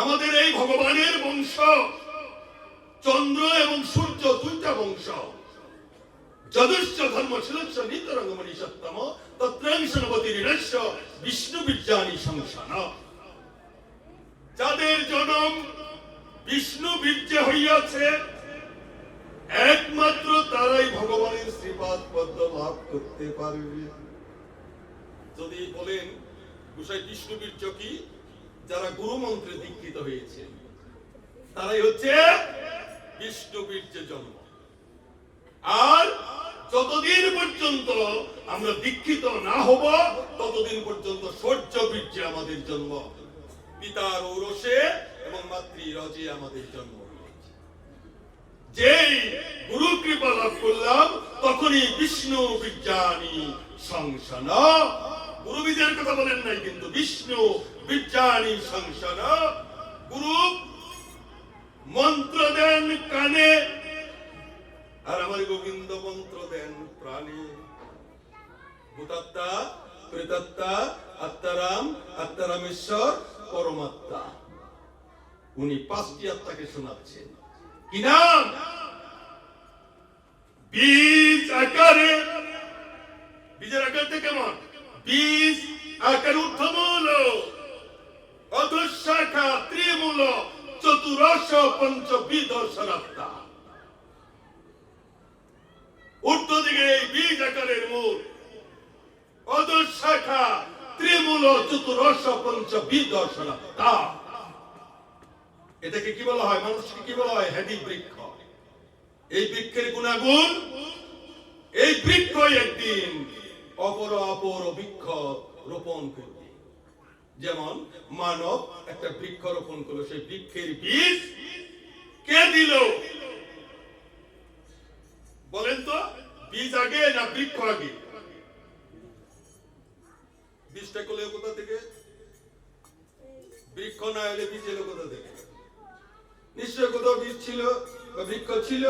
আমাদের এই ভগবানের বংশ। চন্দ্র এবং সূর্য দুইটা বংশ। যদুশ্চ ধর্ম শিলস্য নিতরঙ্গমণি সত্তম তত্রাংশনবতী ঋণস্য বিষ্ণু বিজ্ঞানী সংসান যাদের জনম বিষ্ণু বীর্যে হইয়াছে, একমাত্র তারাই ভগবানের শ্রীপাদ পদ্ম লাভ করতে পারবে। যদি বলেন, গোসাই বিষ্ণু বীর্য কি? যারা গুরু মন্ত্রে দীক্ষিত হয়েছে, তারাই হচ্ছে বিষ্ণু বীর্য জন্ম আর যতদিন পর্যন্ত আমরা দীক্ষিত না হব, ততদিন পর্যন্ত সূর্য বীর্যে আমাদের জন্ম, পিতার ঔরসে এবং মাতৃ রজে আমাদের জন্ম। যেই গুরু কৃপা লাভ করলাম, তখনই বিষ্ণু বিজ্ঞানী সংসান গুরু বীজের কথা বলেন নাই, কিন্তু বিষ্ণু বিজ্ঞানী সংসদ গুরু মন্ত্র দেন কানে, আর আমার গোবিন্দ মন্ত্র দেন প্রাণে। ভূতাত্মা প্রেতাত্মা আত্মারাম, আত্মারামেশ্বর, পরমাত্মা। উনি পাঁচটি আত্মাকে শোনাচ্ছেন। কি নাম? বীজ আকারে। বীজের আকারটা কেমন? বীজ আকার ঊর্ধ্বমূল। ত্রিমূল চতুরশ পঞ্চবিধ সরাত্তা ঊর্ধ্ব দিকে এই বীজ আকারের মূল। অধঃশাখা ত্রিমূল চতুরশ পঞ্চবিধ সরাত্তা এটাকে কি বলা হয়? মানুষকে কি বলা হয়? হেদি বৃক্ষ। এই বৃক্ষের গুণাগুণ, এই বৃক্ষ একদিন অপর অপর বৃক্ষ রোপণ করবে। যেমন মানব একটা বৃক্ষ রোপণ করল, সেই বৃক্ষের বীজ কে দিল? বলেন তো, বীজ আগে না বৃক্ষ আগে? বীজটা করলে কোথা থেকে? বৃক্ষ না এলে বীজ এলো কোথা থেকে? নিশ্চয় কোথাও বীজ ছিল বা বৃক্ষ ছিল,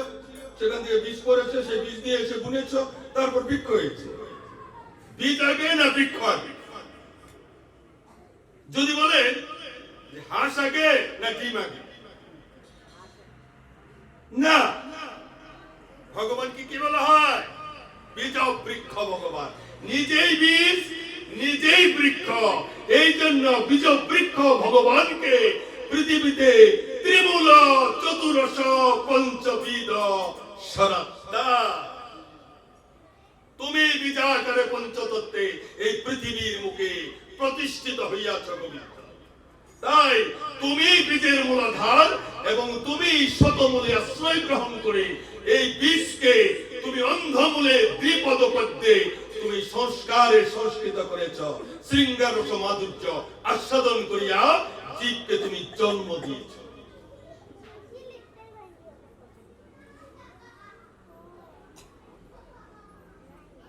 সেখান থেকে বীজ পড়েছে, সেই বীজ দিয়ে এসে বুনেছ, তারপর বৃক্ষ হয়েছে। বীজ আগে না বৃক্ষ আগে? যদি বলেন যে হাঁস আগে না ডিম আগে? না। ভগবান কি বলা হয়? বীজ বৃক্ষ ভগবান। নিজেই বীজ, নিজেই বৃক্ষ। এই জন্য বীজ বৃক্ষ ভগবানকে পৃথিবীতে ত্রিমূল চতুরশ পঞ্চবিদ সরাত্তা তুমি বিজাকারে পঞ্চতত্ত্বে এই পৃথিবীর মুখে প্রতিষ্ঠিত হইয়াছ গোবিন্দ তাই তুমি বীজের মূলাধার এবং তুমি শতমূলে আশ্রয় গ্রহণ করে এই বীজকে তুমি অন্ধমূলে দ্বিপদ পদ্মে তুমি সংস্কারে সংস্কৃত করেছ শৃঙ্গার মাধুর্য আস্বাদন করিয়া জীবকে তুমি জন্ম দিয়েছ।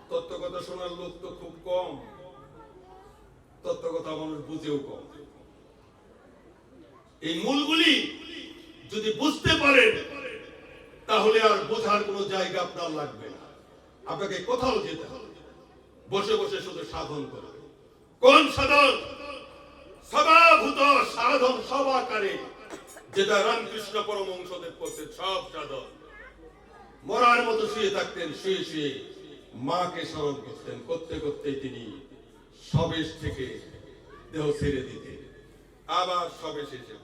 তত্ত্বকথা শোনার লোক তো খুব কম। তত্ত্বকথা মানুষ বুঝেও কম। এই মূলগুলি যদি বুঝতে পারেন, তাহলে আর বোঝার কোনো জায়গা আপনার লাগবে না। আপনাকে কোথাও যেতে হবে। বসে বসে শুধু সাধন করবে কোন সাধন? সদাভূত সাধন সব আকারে যেটা রামকৃষ্ণ পরমংসদেব করতেন, সব সাধন। মরার মতো শুয়ে থাকতেন, শুয়ে শুয়ে মাকে স্মরণ করতেন। করতে করতে তিনি সবেশ থেকে দেহ ছেড়ে দিতেন আবার সবেশ এসে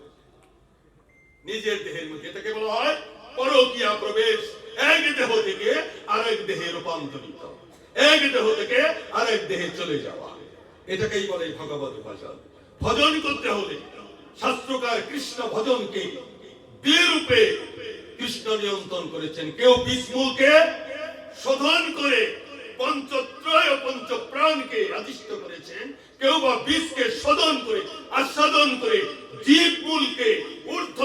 নিজের দেহের মধ্যে এটাকে বলা হয় পরকীয়া প্রবেশ। এক দেহ থেকে আরেক দেহে রূপান্তরিত। এক দেহ থেকে আরেক দেহে চলে যাওয়া। এটাকেই বলে ভগবত ভজন। ভজন করতে হলে শাস্ত্রকার কৃষ্ণ ভজনকে রূপে কৃষ্ণ নিয়ন্ত্রণ করেছেন। কেউ বিষ্ণুকে শোধন করে পঞ্চত্রয় পঞ্চ প্রাণকে আদিষ্ট করেছেন, কেউ বা বিষকে শোধন করে আস্বাদন করে, জীব মূলকে ঊর্ধ্ব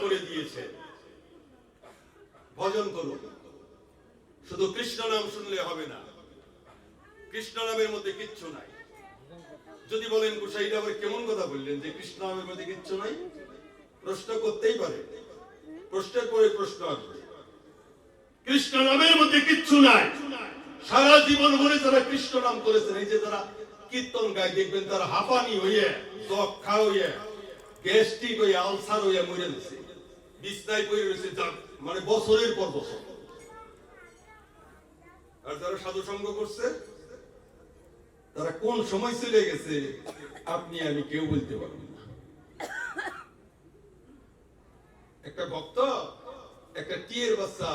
করে দিয়েছেন। ভজন করুন। শুধু কৃষ্ণ নাম শুনলে হবে না। কৃষ্ণ নামের মধ্যে কিচ্ছু নাই। যদি বলেন গোসাইটা আবার কেমন কথা বললেন যে কৃষ্ণ নামের মধ্যে কিচ্ছু নাই? প্রশ্ন করতেই পারে। প্রশ্নের পরে প্রশ্ন আসবে। কৃষ্ণ নামের মধ্যে কিচ্ছু নাই। সারা জীবন ভরে যারা কৃষ্ণ নাম করেছেন। এই যে যারা কীর্তন গায়, দেখবেন তারা হাঁপানি হইয়ে দক্ষা হইয়ে, গ্যাস্ট্রিক ওই আলসার হইয়া মরে গেছে। বিছনায় পড়ে রয়েছে মানে বছরের পর বছর। আর যারা সাধু সঙ্গ করছে, তারা কোন সময় চলে গেছে, আপনি আমি কেউ বলতে পারবেন না। একটা ভক্ত, একটা টিয়ের বাচ্চা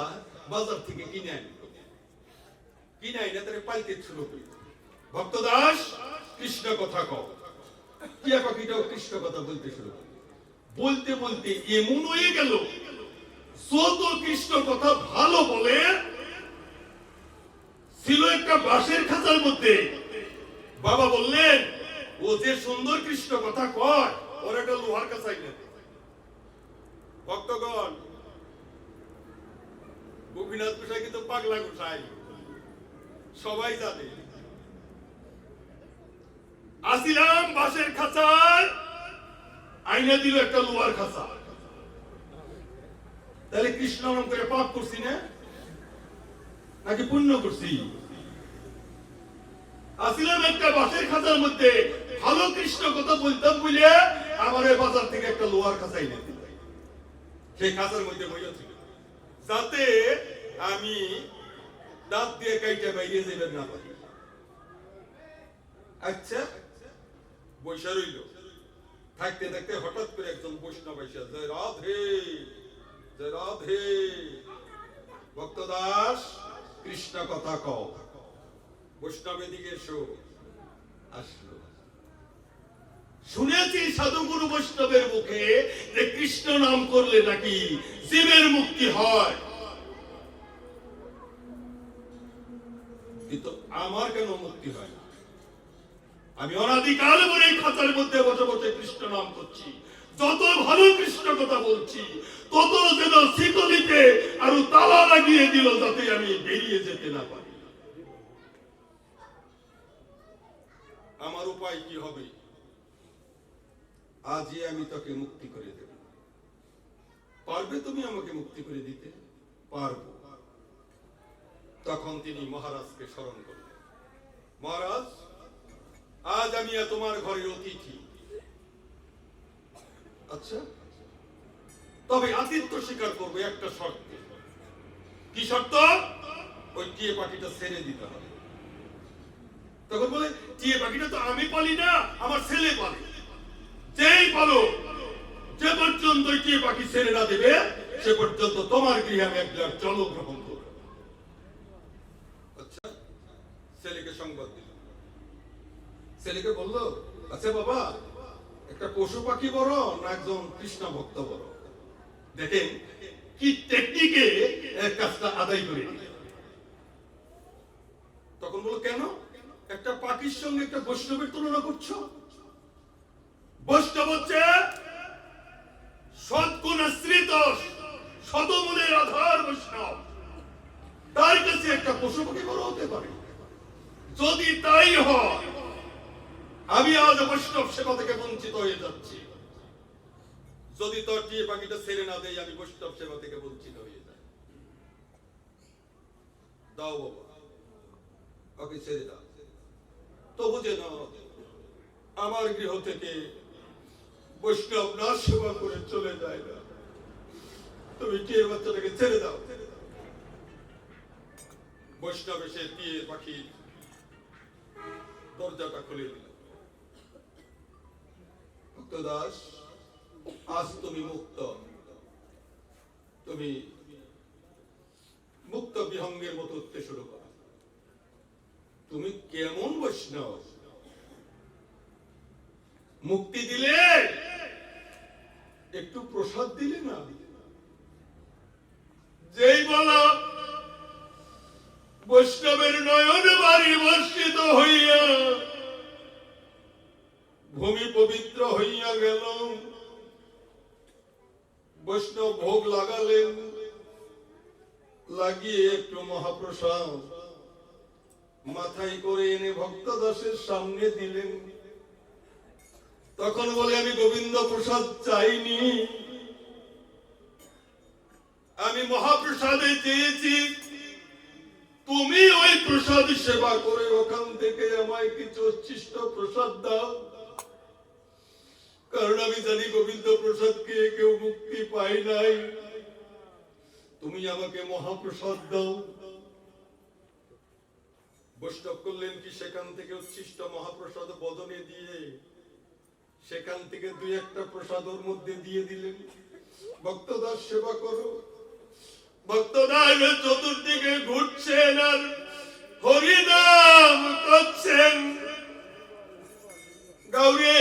বাজার থেকে কিনে আনি। কিনে আইনা তারা পাইতে করি ভক্ত কৃষ্ণ কথা কও। টিয়া পাখিটাও কৃষ্ণ কথা বলতে শুরু বলতে বলতে এমন হয়ে গেল, যত কৃষ্ণ কথা ভালো বলে, ছিল একটা বাঁশের খাঁচার মধ্যে। বাবা বললেন, ও যে সুন্দর কৃষ্ণ কথা কয়, ওর একটা লোহার কাছাই না ভক্তগণ, গোপীনাথ গোসাই কিন্তু পাগলা গোসাই। সবাই জানে। আসিলাম বাঁশের খাঁচায়, আইনা দিল একটা লোহার খাঁচা। তাহলে কৃষ্ণ নাম করে পাপ করছি না? নাকি পুণ্য করছি? আসিলাম একটা বাঁশের খাঁচার মধ্যে, ভালো কৃষ্ণ কথা বলতাম বলে আমার এই বাজার থেকে একটা লোহার খাঁচা এনে দিল। সেই খাঁচার মধ্যে বইয়া ছিল। যাতে আমি দাঁত দিয়ে কাইটা বাইরে যাবে না পারি আচ্ছা বৈশা রইল। থাকতে থাকতে হঠাৎ করে একজন বৈষ্ণব এসে জয় রাধে জয় রাধে। ভক্তদাস, কৃষ্ণ কথা কও। বৈষ্ণবের দিকে এসো। আসলো। শুনেছি সাধুগুরু বৈষ্ণবের মুখে যে কৃষ্ণ নাম করলে নাকি জীবের মুক্তি হয় কিন্তু আমার কেন মুক্তি হয় না? আমি অনাদিকাল ধরে এই খাতার মধ্যে বসে বসে কৃষ্ণ নাম করছি। যত ভালো কৃষ্ণ কথা বলছি, তত যেন শীতলিতে আরও তালা লাগিয়ে দিল যাতে আমি বেরিয়ে যেতে না পারি। আমার উপায় কি হবে? আজই আমি তাকে মুক্তি করে দেব। পারবে তুমি আমাকে মুক্তি করে দিতে? পারব। তখন তিনি মহারাজকে স্মরণ করলেন। মহারাজ, আজ আমি তোমার ঘরে অতিথি। আচ্ছা তবে আতিথ্য স্বীকার করব, একটা শর্তে। কি শর্ত? ওই টিয়ে পাখিটা ছেড়ে দিতে হবে। তখন বলে, টিয়ে পাখিটা তো আমি পালি না, আমার ছেলে পালে। যেই পালো, যে পর্যন্ত টিয়ে পাখি ছেড়ে না দেবে, সে পর্যন্ত তোমার গৃহে আমি এক গ্লাস জল গ্রহণ করব আচ্ছা ছেলেকে সংবাদ দিল ছেলেকে বলল আচ্ছা বাবা, একটা পশু পাখি বড় না একজন কৃষ্ণ ভক্ত বড়? দেখেন কি টেকনিকে কাজটা আদায় করে তখন বলল, কেন? একটা পাখির সঙ্গে একটা বৈষ্ণবের তুলনা করছ? বৈষ্ণব হচ্ছে সৎগুণ আশ্রিত সদমূলের আধার বৈষ্ণব। তার কাছে একটা পশু পাখি বড় হতে পারে। যদি তাই হয় আমি আজ বৈষ্ণব সেবা থেকে বঞ্চিত হয়ে যাচ্ছি। যদি তোর টিয়ে পাখিটা ছেড়ে না দেয়, আমি বৈষ্ণব সেবা থেকে বঞ্চিত হয়ে যাই। দাও বাবা ওকে ছেড়ে দাও। তবু যেন আমার গৃহ থেকে বৈষ্ণব না সেবা করে চলে যায় না। তুমি টিয়ে বাচ্চাটাকে ছেড়ে দাও? বৈষ্ণব এসে টিয়ে পাখির দরজাটা খুলে দিল। ভক্তদাস আজ তুমি মুক্ত। তুমি মুক্ত বিহঙ্গের মতো উঠতে শুরু করো। তুমি কেমন বৈষ্ণব? মুক্তি দিলে? একটু প্রসাদ দিলে না? যেই বলো, বৈষ্ণবের নয়ন বাড়ি বর্ষিত হইয়া ভূমি পবিত্র হইয়া গেল। বৈষ্ণব ভোগ লাগালেন। লাগিয়ে একটু মহাপ্রসাদ মাথায় করে এনে ভক্ত দাসের সামনে দিলেন। তখন বলে, আমি গোবিন্দ প্রসাদ চাইনি। আমি মহাপ্রসাদে চেয়েছি। তুমি ওই প্রসাদ সেবা করে ওখান থেকে আমায় কিছু উচ্ছিষ্ট প্রসাদ দাও। কারণ আমি জানি গোবিন্দ প্রসাদকে কেউ মুক্তি পায় নাই। তুমি আমাকে মহাপ্রসাদ দাও। বৈষ্ণব করলেন কি সেখান থেকে উচ্ছিষ্ট মহাপ্রসাদ বদনে দিয়ে, সেখান থেকে দুই একটা প্রসাদ ওর মধ্যে দিয়ে দিলেন? ভক্তদাস সেবা করো। ভক্তদাস চতুর্দিকে ঘুরছেন আর হরিনাম করছেন। গৌরে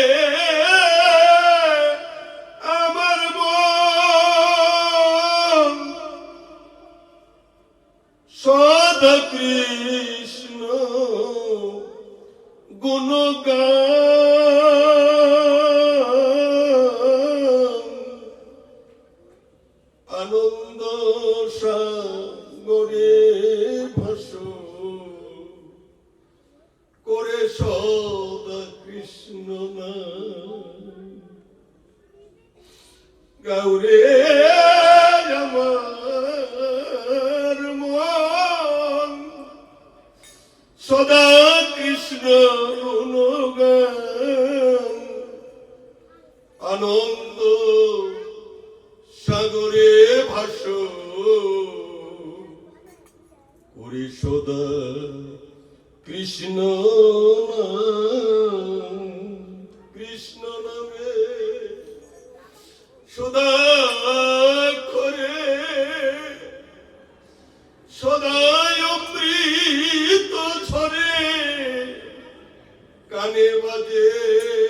নাম গৌরে আমার সদা কৃষ্ণ আনন্দ সাগরে ভাস করে সদা কৃষ্ণ সদা করে সদাই অমৃত ছড়ে কানে বাজে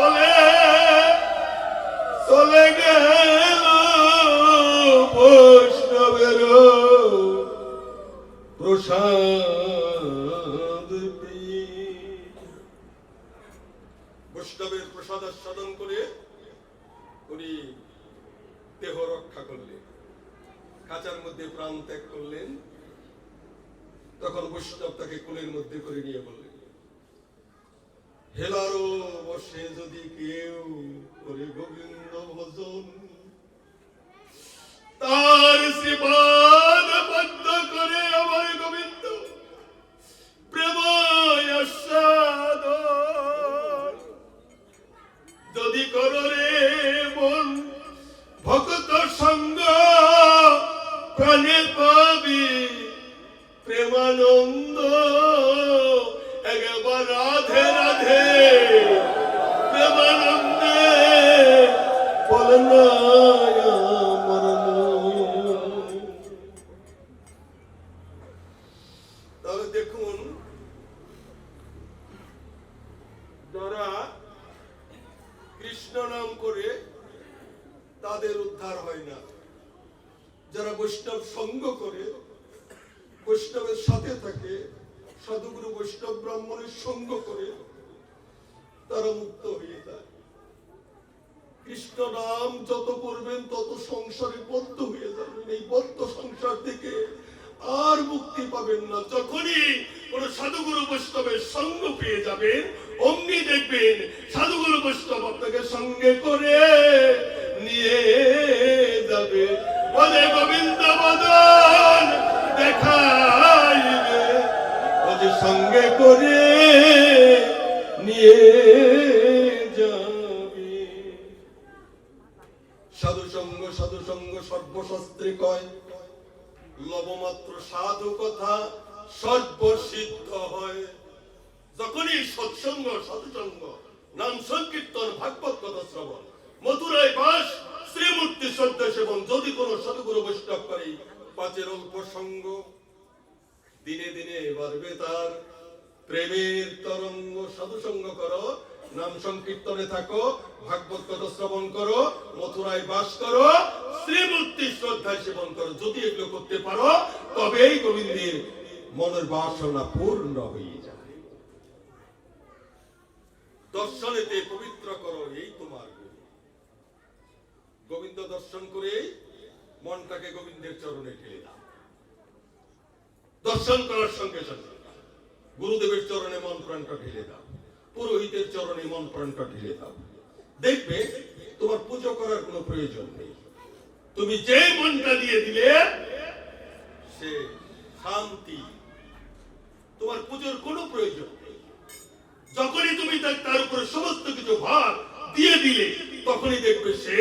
চলে চলে গেল বৈষ্ণবের প্রসাদ। বৈষ্ণবের প্রসাদ আস্বাদন করে উনি দেহ রক্ষা করলেন খাঁচার মধ্যে প্রাণ ত্যাগ করলেন তখন বৈষ্ণব তাকে কোলের মধ্যে করে নিয়ে বললেন হেলারো বসে যদি কেউ করে গোবিন্দ ভজন তার শ্রীপাদ কৃষ্ণ নাম করে তাদের উদ্ধার হয় না। যারা বৈষ্ণব সঙ্গ করে, বৈষ্ণবের সাথে থাকে, সাধুগুরু বৈষ্ণব ব্রাহ্মণের সঙ্গ করে, তারা মুক্ত হয়ে যায়। কৃষ্ণ নাম যত করবেন, তত সংসারে বদ্ধ হয়ে যাবেন। এই বদ্ধ সংসার থেকে আর মুক্তি পাবেন না। যখনই কোন সাধুগুরু বৈষ্ণবের সঙ্গ পেয়ে যাবেন অমনি দেখবেন সাধুগুরু বৈষ্ণব আপনাকে সঙ্গে করে নিয়ে যাবে। বলে গোবিন্দ বদন দেখাইবে ওদের সঙ্গে করে নিয়ে যাবে। সাধু সঙ্গ সাধু সঙ্গ সর্বশাস্ত্রে কয়, লবমাত্র সাধু কথা সর্বসিদ্ধ হয়। যখনই সৎসঙ্গ সৎসঙ্গ, নাম সংকীর্তন, ভাগবত কথা শ্রবণ, মথুরায় বাস, শ্রীমূর্তি শ্রদ্ধা সেবন, যদি কোনো সদগুরু বৈষ্ণব করে, পাঁচের অল্প সঙ্গ, দিনে দিনে বাড়বে তার প্রেমের তরঙ্গ সাধুসঙ্গ করো, নাম সংকীর্তনে থাকো, ভাগবত কথা শ্রবণ করো, মথুরায় বাস করো, শ্রীমূর্তি শ্রদ্ধায় সেবন করো, যদি এগুলো করতে পারো, তবেই গোবিন্দের মনের বাসনা পূর্ণ হয়ে যায় দর্শনেতে পবিত্র করো এই তোমার গোবিন্দ দর্শন করে মনটাকে গোবিন্দের চরণে ঠেলে দাও। দর্শন করার সঙ্গে সঙ্গে গুরুদেবের চরণে মন প্রাণটা ঢেলে দাও। পুরোহিতের চরণে মন প্রাণটা ঢেলে দাও। দেখবে তোমার পুজো করার কোনো প্রয়োজন নেই। তুমি যে মনটা দিয়ে দিলে, সে শান্তি। তোমার পুজোর কোনো প্রয়োজন নেই। যখনই তুমি তার- ভার দিয়ে দিলে, তখনই দেখবে সে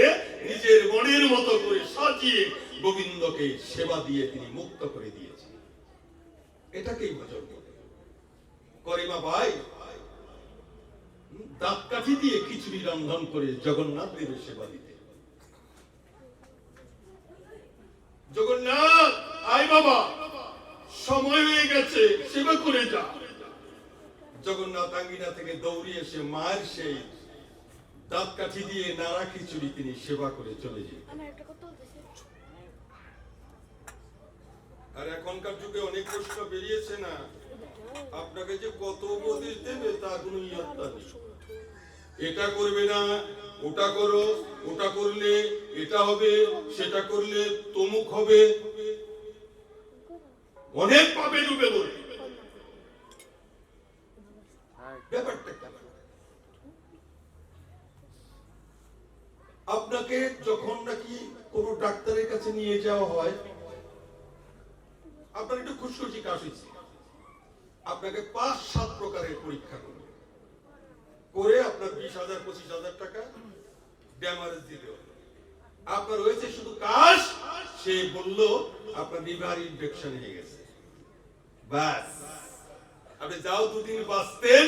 নিজের মনের মতো করে সাজিয়ে গোবিন্দকে সেবা দিয়ে তিনি মুক্ত করে দিয়েছে এটাকেই ভজন করিমা ভাই দাঁত কাঠি দিয়ে খিচুড়ি রন্ধন করে জগন্নাথ দেবের সেবা দিতে। জগন্নাথ, আয় বাবা, সময় হয়ে গেছে, সেবা করে যা। জগন্নাথ আঙ্গিনা থেকে দৌড়ে এসে মায়ের সেই দাঁত কাঠি দিয়ে নাড়া খিচুড়ি তিনি সেবা করে চলে যেত আর এখনকার যুগে অনেক প্রশ্ন বেরিয়েছে না আপনাকে যে কত উপদেশ দেবে তা কোনো ইয়ত্তা নেই। এটা করবে না ওটা করো ওটা করলে এটা হবে সেটা করলে তমুক হবে। অনেক পাবে ডুবে বলে ব্যাপারটা কি? আপনাকে যখন নাকি কোনো ডাক্তারের কাছে নিয়ে যাওয়া হয়, আপনার একটু খুশখুশি হয়েছে। আপনাকে পাঁচ সাত প্রকারের পরীক্ষা করবে। করে আপনার বিশ হাজার, পঁচিশ হাজার টাকা ড্যামারেজ দিতে হবে। আপনার হয়েছে শুধু কাশ সে বলল, আপনার লিভার ইনফেকশন হয়ে গেছে। বাস আপনি যাও দুদিন বাঁচতেন,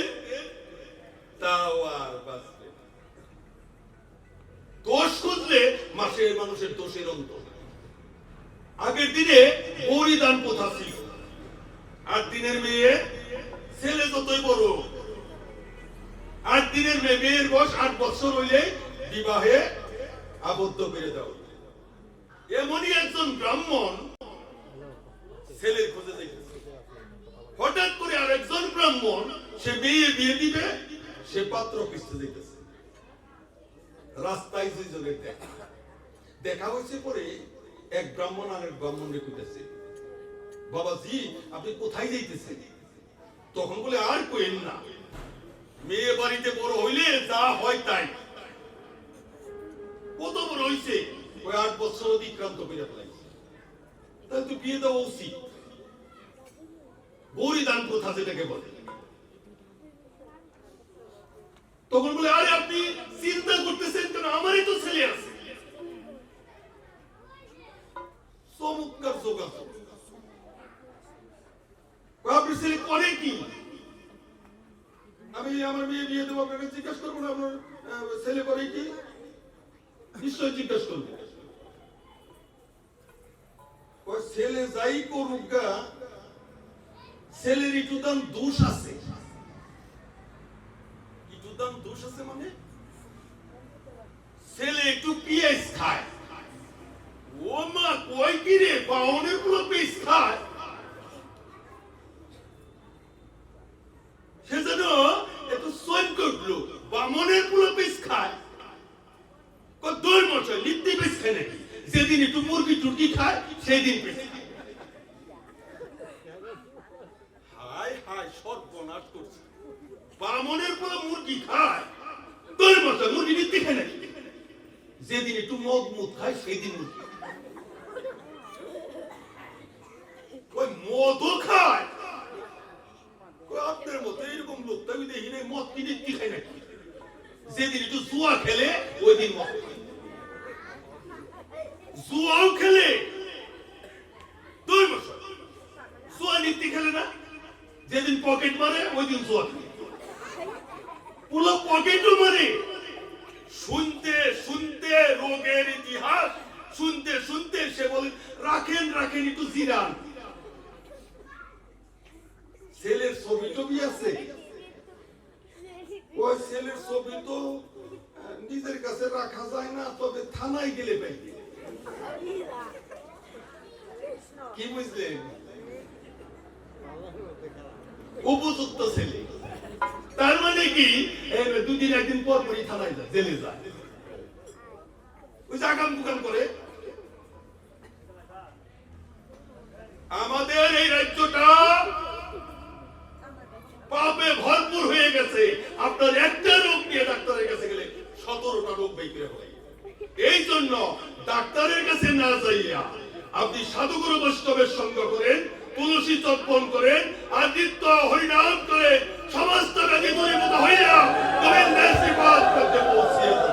তাও আর বাঁচতেন দোষ খুঁজলে মাসে মানুষের দোষের অন্ত। আগের দিনে পরিধান প্রথা ছিল। আর দিনের মেয়ে ছেলে যতই বড় আট দিনের মেয়ে মেয়ের বয়স আট বছর হইলে বিবাহে আবদ্ধ করে দেওয়া এমনই একজন ব্রাহ্মণ ছেলের খোঁজে দেখেছে। হঠাৎ করে আর একজন ব্রাহ্মণ সে মেয়ে বিয়ে দিবে, সে পাত্র খুঁজতে দেখেছে। রাস্তায় দেখা। দেখা হয়েছে পরে এক ব্রাহ্মণ আর এক ব্রাহ্মণ রেখেছে বাবাজি, আপনি কোথায় যাইতেছেন? তখন বলে, আর কোয়েন না। মেয়ে বাড়িতে বড় হইলে যা হয় তাই। কত বড় হইছে? ওই আট বছর অতিক্রান্ত করে ফেলাইছে। তাহলে তো বিয়ে দেওয়া উচিত। বরিদান প্রথা যেটাকে বলে। তখন বলে, আরে আপনি চিন্তা করতেছেন কেন? আমারই ছেলের দোষ আছে। দোষ আছে মানে? ছেলে একটু খায়। ও মা কই পিস খায়। সে যেন একটু সৈন করল বামনের পুরো পিস খায়। দই মশাই লিপ্তি পিস খায় নাকি? যেদিন একটু মুরগি টুরগি খায় সেই দিন পিস খায় হায় হায় সর্বনাশ করছে বামনের পুরো মুরগি খায় দই মশাই মুরগি লিপ্তি খায় নাকি যেদিন একটু মদ মুদ খায় সেই দিন মুরগি ওই মদও খায়? আপনার মতো এরকম লোক তো আমি দেখি নাই, মদ কিনে কি খায় নাকি? যেদিন একটু জুয়া খেলে ওই দিন মদ জুয়াও খেলে। দুই বছর। জুয়া খেলে না। যেদিন পকেট মারে ওই দিন জুয়া খেলে। পুরো পকেটও মারে। শুনতে শুনতে রোগের ইতিহাস শুনতে শুনতে সে বলে, রাখেন রাখেন একটু জিরান। ছেলের ছবি টবি আছে? ওই ছেলের ছবি তো নিজের কাছে রাখা যায় না, তবে থানায় গেলে পাইবে কি বুঝলেন? উপযুক্ত ছেলে। তার মানে কি? দুদিন, একদিন পর পরই থানায় যায়, জেলে যায়। আমাদের এই রাজ্যটা পাপে ভরপুর হয়ে গেছে। আপনার একটা রোগ নিয়ে ডাক্তারের কাছে গেলে সতেরোটা রোগ বেঁকে হয়। এই জন্য ডাক্তারের কাছে না যাইয়া আপনি সাধুগুরু বৈষ্ণবের সঙ্গ করেন, তুলসী তর্পণ করেন, আদিত্য হরিনাম করে সমস্ত ব্যাধি দূরীভূত হইয়া পৌঁছিয়ে